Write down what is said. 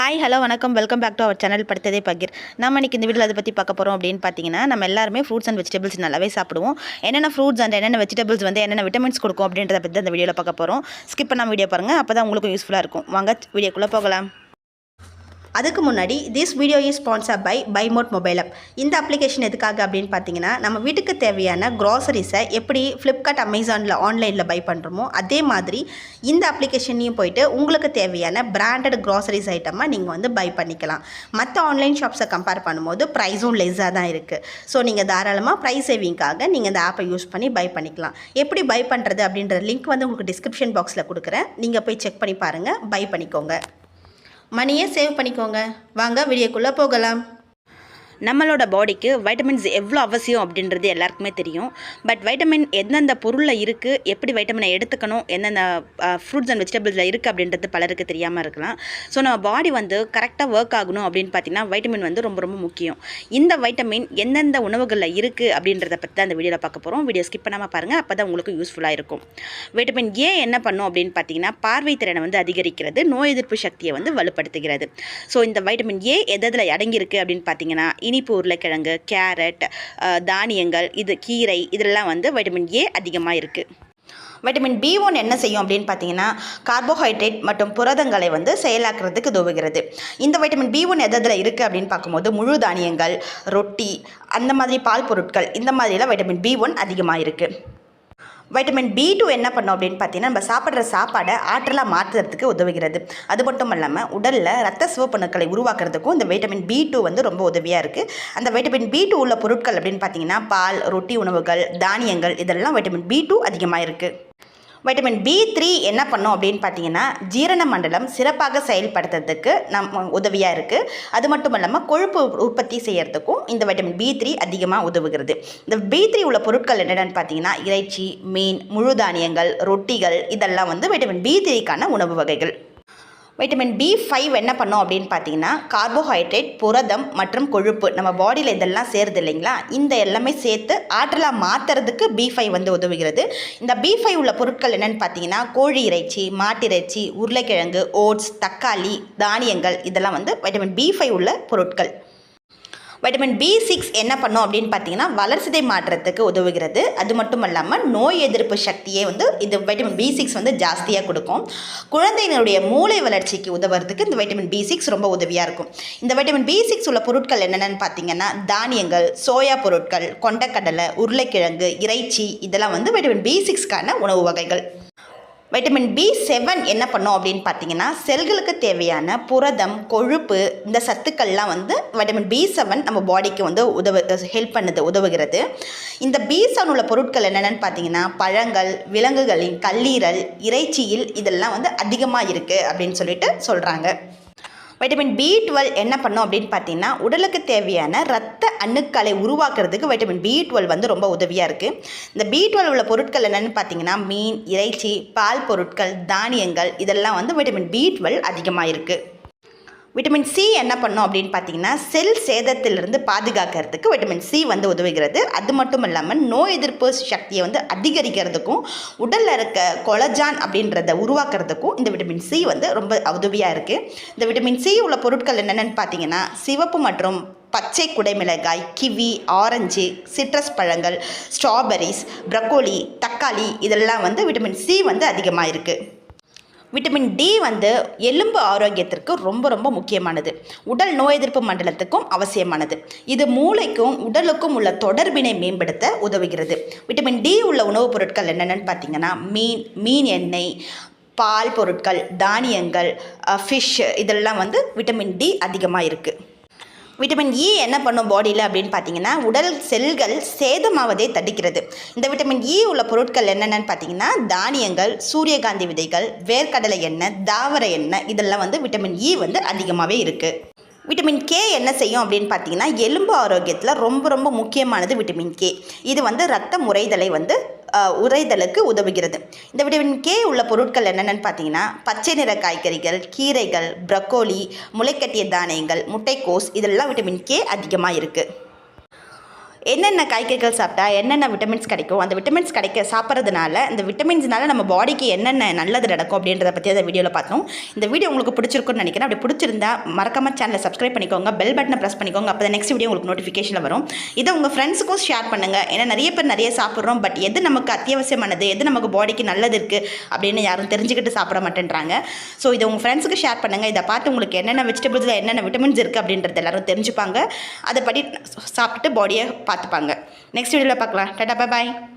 Hi hello வணக்கம். Welcome back to our channel படித்ததே பகிர். நம்ம இன்றைக்கி இந்த வீடியோ அதை பற்றி பார்க்க போகிறோம் அப்படின்னு பார்த்தீங்கன்னா நம்ம எல்லாருமே ஃப்ரூட்ஸ் அண்ட் வெஜிடபிள்ஸ் நல்லாவே சாப்பிடுவோம். என்னென்ன ஃப்ரூட்ஸ் அண்ட் என்னென்ன வெஜிடபிள்ஸ் வந்து என்னென்ன விட்டமின்ஸ் கொடுக்கும் அப்படின்றத பற்றி அந்த வீடியோவில் பார்க்க போகிறோம் ஸ்கிப் பண்ணாமல் வீடியோ பாருங்கள் அப்போ தான் உங்களுக்கும் யூஸ்ஃபுல்லாக இருக்கும். வாங்க வீடியோக்குள்ளே போகலாம். அதுக்கு முன்னாடி this video is sponsor by பைமோட் mobile app இந்த அப்ளிகேஷன் எதுக்காக அப்படின்னு பார்த்தீங்கன்னா நம்ம வீட்டுக்கு தேவையான க்ராசரிஸை எப்படி ஃப்ளிப்கார்ட் அமேசானில் ஆன்லைனில் பை பண்ணுறோமோ அதே மாதிரி இந்த அப்ளிகேஷன்லையும் போயிட்டு உங்களுக்கு தேவையான பிராண்டட் க்ராசரிஸ் ஐட்டமாக நீங்கள் வந்து பை பண்ணிக்கலாம். மற்ற ஆன்லைன் ஷாப்ஸை கம்பேர் பண்ணும்போது ப்ரைஸும் லெஸ்ஸாக தான் இருக்குது ஸோ நீங்கள் தாராளமாக ப்ரைஸ் சேவிங்காக நீங்கள் இந்த ஆப்பை யூஸ் பண்ணி பை பண்ணிக்கலாம். எப்படி பை பண்ணுறது அப்படின்ற லிங்க் வந்து உங்களுக்கு டிஸ்கிரிப்ஷன் பாக்ஸில் கொடுக்குறேன். நீங்கள் போய் செக் பண்ணி பாருங்கள் பை பண்ணிக்கோங்க. மணியை சேவ் பண்ணிக்கோங்க. வாங்க வீடியோக்குள்ளே போகலாம். நம்மளோட பாடிக்கு வைட்டமின்ஸ் எவ்வளோ அவசியம் அப்படின்றது எல்லாருக்குமே தெரியும். பட் வைட்டமின் எந்தெந்த பொருளில் இருக்குது எப்படி வைட்டமினை எடுத்துக்கணும் எந்தெந்த ஃப்ரூட்ஸ் அண்ட் வெஜிடபிள்ஸில் இருக்குது அப்படின்றது பலருக்கு தெரியாமல் இருக்கலாம். ஸோ நம்ம பாடி வந்து கரெக்டாக ஒர்க் ஆகணும் அப்படின்னு பார்த்தீங்கன்னா வைட்டமின் வந்து ரொம்ப ரொம்ப முக்கியம். இந்த வைட்டமின் எந்தெந்த உணவுகளில் இருக்குது அப்படின்றத பற்றி தான் இந்த வீடியோவில் பார்க்க போகிறோம் வீடியோ ஸ்கிப் பண்ணாமல் பாருங்கள் அப்போ தான் உங்களுக்கு யூஸ்ஃபுல்லாக இருக்கும். வைட்டமின் ஏ என்ன பண்ணும் அப்படின்னு பார்த்தீங்கன்னா பார்வை திறனை வந்து அதிகரிக்கிறது நோய் எதிர்ப்பு சக்தியை வந்து வலுப்படுத்துகிறது. ஸோ இந்த வைட்டமின் ஏ எதில் அடங்கியிருக்கு அப்படின்னு பார்த்தீங்கன்னா இனிப்பு உருளைக்கிழங்கு கேரட் தானியங்கள் இது கீரை இதெல்லாம் வந்து வைட்டமின் ஏ அதிகமாக இருக்குது வைட்டமின் பி ஒன் என்ன செய்யும் அப்படின்னு பார்த்தீங்கன்னா கார்போஹைட்ரேட் மற்றும் புரதங்களை வந்து செயலாக்குறதுக்கு உதவுகிறது. இந்த வைட்டமின் பி ஒன் எதில் இருக்குது அப்படின்னு பார்க்கும்போது முழு தானியங்கள் ரொட்டி அந்த மாதிரி பால் பொருட்கள் இந்த மாதிரிலாம் வைட்டமின் பி ஒன் அதிகமாக இருக்குது வைட்டமின் பி டூ என்ன பண்ணும் அப்படின்னு பார்த்தீங்கன்னா நம்ம சாப்பிட்ற சாப்பாடை ஆற்றலாக மாற்றுறதுக்கு உதவுகிறது. அது மட்டும் இல்லாமல் உடலில் ரத்த சிவப்பணுக்களை உருவாக்குறதுக்கும் இந்த வைட்டமின் பி டூ வந்து ரொம்ப உதவியாக இருக்குது அந்த வைட்டமின் பி டூ உள்ள பொருட்கள் அப்படின்னு பார்த்தீங்கன்னா பால் ரொட்டி உணவுகள் தானியங்கள் இதெல்லாம் வைட்டமின் பி டூ அதிகமாக இருக்குது வைட்டமின் பி த்ரீ என்ன பண்ணும் அப்படின்னு பார்த்தீங்கன்னா ஜீரண மண்டலம் சிறப்பாக செயல்படுத்துறதுக்கு நம் உதவியாக இருக்குது அது மட்டும் இல்லாமல் கொழுப்பு உற்பத்தி செய்கிறதுக்கும் இந்த வைட்டமின் பி த்ரீ அதிகமாக உதவுகிறது. இந்த பி த்ரீ உள்ள பொருட்கள் என்னென்னு பார்த்தீங்கன்னா இறைச்சி மீன் முழு தானியங்கள் ரொட்டிகள் இதெல்லாம் வந்து வைட்டமின் பி த்ரீக்கான உணவு வகைகள். வைட்டமின் பி ஃபைவ் என்ன பண்ணும் அப்படின்னு பார்த்தீங்கன்னா கார்போஹைட்ரேட் புரதம் மற்றும் கொழுப்பு. நம்ம பாடியில் இதெல்லாம் சேருது இல்லைங்களா? இந்த எல்லாமே சேர்த்து ஆற்றலாக மாற்றுறதுக்கு பி ஃபைவ் வந்து உதவுகிறது. இந்த பி ஃபைவ் உள்ள பொருட்கள் என்னென்னு பார்த்தீங்கன்னா கோழி இறைச்சி மாட்டிறைச்சி உருளைக்கிழங்கு ஓட்ஸ் தக்காளி தானியங்கள் இதெல்லாம் வந்து வைட்டமின் பி ஃபைவ் உள்ள பொருட்கள். வைட்டமின் பி சிக்ஸ் என்ன பண்ணும் அப்படின்னு பார்த்தீங்கன்னா வளர்சிதை மாற்றத்துக்கு உதவுகிறது. அது மட்டும் இல்லாமல் நோய் எதிர்ப்பு சக்தியை வந்து இது வைட்டமின் பி சிக்ஸ் வந்து ஜாஸ்தியாக கொடுக்கும். குழந்தையினுடைய மூளை வளர்ச்சிக்கு உதவுறதுக்கு இந்த வைட்டமின் பி சிக்ஸ் ரொம்ப உதவியாக இருக்கும். இந்த வைட்டமின் பி சிக்ஸ் உள்ள பொருட்கள் என்னென்னு பார்த்தீங்கன்னா தானியங்கள் சோயா பொருட்கள் கொண்டக்கடலை உருளைக்கிழங்கு இறைச்சி இதெல்லாம் வந்து வைட்டமின் பி சிக்ஸ்க்கான உணவு வகைகள். வைட்டமின் பி செவன் என்ன பண்ணும் அப்படின்னு பார்த்தீங்கன்னா செல்களுக்கு தேவையான புரதம் கொழுப்பு இந்த சத்துக்கள்லாம் வந்து வைட்டமின் பி செவன் நம்ம பாடிக்கு வந்து உதவு ஹெல்ப் பண்ணுது உதவுகிறது. இந்த பி செவன் உள்ள பொருட்கள் என்னென்னு பார்த்தீங்கன்னா பழங்கள் விலங்குகளின் கல்லீரல் இறைச்சியில் இதெல்லாம் வந்து அதிகமாக இருக்குது அப்படின்னு சொல்லிட்டு சொல்கிறாங்க வைட்டமின் பி டுவெல் என்ன பண்ணும் அப்படின்னு பார்த்தீங்கன்னா உடலுக்கு தேவையான ரத்த அணுக்களை உருவாக்குறதுக்கு வைட்டமின் பி டுவெல் வந்து ரொம்ப உதவியாக இருக்குது இந்த பி டுவெல் உள்ள பொருட்கள் என்னென்னு பார்த்தீங்கன்னா மீன் இறைச்சி பால் பொருட்கள் தானியங்கள் இதெல்லாம் வந்து வைட்டமின் பி டுவெல் அதிகமாக இருக்குது விட்டமின் சி என்ன பண்ணும் அப்படின்னு பார்த்தீங்கன்னா செல் சேதத்திலிருந்து பாதுகாக்கிறதுக்கு விட்டமின் சி வந்து உதவுகிறது. அது மட்டும் இல்லாமல் நோய் எதிர்ப்பு சக்தியை வந்து அதிகரிக்கிறதுக்கும் உடலில் இருக்க கொலஜான் அப்படின்றத உருவாக்குறதுக்கும் இந்த விட்டமின் சி வந்து ரொம்ப உதவியாக இருக்குது இந்த விட்டமின் சி உள்ள பொருட்கள் என்னென்னு பார்த்தீங்கன்னா சிவப்பு மற்றும் பச்சை குடைமிளகாய் கிவி ஆரஞ்சு சிட்ரஸ் பழங்கள் ஸ்ட்ராபெரிஸ் ப்ரக்கோலி தக்காளி இதெல்லாம் வந்து விட்டமின் சி வந்து அதிகமாக இருக்குது விட்டமின் டி வந்து எலும்பு ஆரோக்கியத்திற்கு ரொம்ப ரொம்ப முக்கியமானது. உடல் நோய் எதிர்ப்பு மண்டலத்துக்கும் அவசியமானது. இது மூளைக்கும் உடலுக்கும் உள்ள தொடர்பினை மேம்படுத்த உதவுகிறது. விட்டமின் டி உள்ள உணவுப் பொருட்கள் என்னென்னு பார்த்தீங்கன்னா மீன் மீன் எண்ணெய் பால் பொருட்கள் தானியங்கள் ஃபிஷ் இதெல்லாம் வந்து விட்டமின் டி அதிகமாக இருக்குது விட்டமின் இ e என்ன பண்ணும் பாடியில் அப்படின்னு பார்த்தீங்கன்னா உடல் செல்கள் சேதமாவதை தடுக்கிறது. இந்த விட்டமின் இ e உள்ள பொருட்கள் என்னென்னு பார்த்தீங்கன்னா தானியங்கள் சூரியகாந்தி விதைகள் வேர்க்கடலை எண்ணெய் தாவர எண்ணெய் இதெல்லாம் வந்து விட்டமின் இ e வந்து அதிகமாகவே இருக்குது விட்டமின் கே என்ன செய்யும் அப்படின்னு பார்த்தீங்கன்னா எலும்பு ஆரோக்கியத்தில் ரொம்ப ரொம்ப முக்கியமானது விட்டமின் கே இது வந்து ரத்த முறைதலை வந்து உறைதலுக்கு உதவுகிறது. இந்த விட்டமின் கே உள்ள பொருட்கள் என்னென்னு பார்த்தீங்கன்னா பச்சை நிற காய்கறிகள் கீரைகள் ப்ரக்கோலி முளைக்கட்டிய தானியங்கள் முட்டைக்கோஸ் இதெல்லாம் விட்டமின் கே அதிகமாக இருக்குது என்னென்ன காய்கறிகள் சாப்பிட்டா என்னென்ன விட்டமின்ஸ் கிடைக்கும்? அந்த விட்டமின்ஸ் கிடைக்க சாப்பிட்றதுனால இந்த விட்டமின்ஸ்னால நம்ம பாடிக்கு என்னென்ன நல்லது நடக்கும் அப்படின்றத பற்றி அந்த வீடியோவில் பார்த்தோம் இந்த வீடியோ உங்களுக்கு பிடிச்சிருக்குன்னு நினைக்கிறேன். அப்படி பிடிச்சிருந்தா மறக்காம சேனலை சப்ஸ்கிரைப் பண்ணிக்கோங்க. பெல் பட்டனை ப்ரெஸ் பண்ணிக்கோங்க. அப்போ நெக்ஸ்ட் வீடியோ உங்களுக்கு நோட்டிஃபிகேஷனில் வரும். இதை உங்கள் ஃப்ரெண்ட்ஸுக்கும் ஷேர் பண்ணுங்கள் ஏன்னா நிறைய பேர் நிறைய சாப்பிட்றோம். பட் எது நமக்கு அத்தியாவசியமானது? எது நமக்கு பாடிக்கு நல்லது இருக்குது அப்படின்னு யாரும் தெரிஞ்சுக்கிட்டு சாப்பிட மாட்டேன்றாங்க. ஸோ இதை உங்கள் ஃப்ரெண்ட்ஸுக்கு ஷேர் பண்ணுங்கள் இதை பார்த்து உங்களுக்கு என்னென்ன வெஜிடபிள்ஸில் என்னென்ன விட்டமின்ஸ் இருக்குது அப்படின்றது எல்லாரும் தெரிஞ்சுப்பாங்க. அதை படி சாப்பிட்டு பாடியை பார்த்துப்பாங்க. நெக்ஸ்ட் வீடியோவில் பார்க்கலாம். டாடா பாய்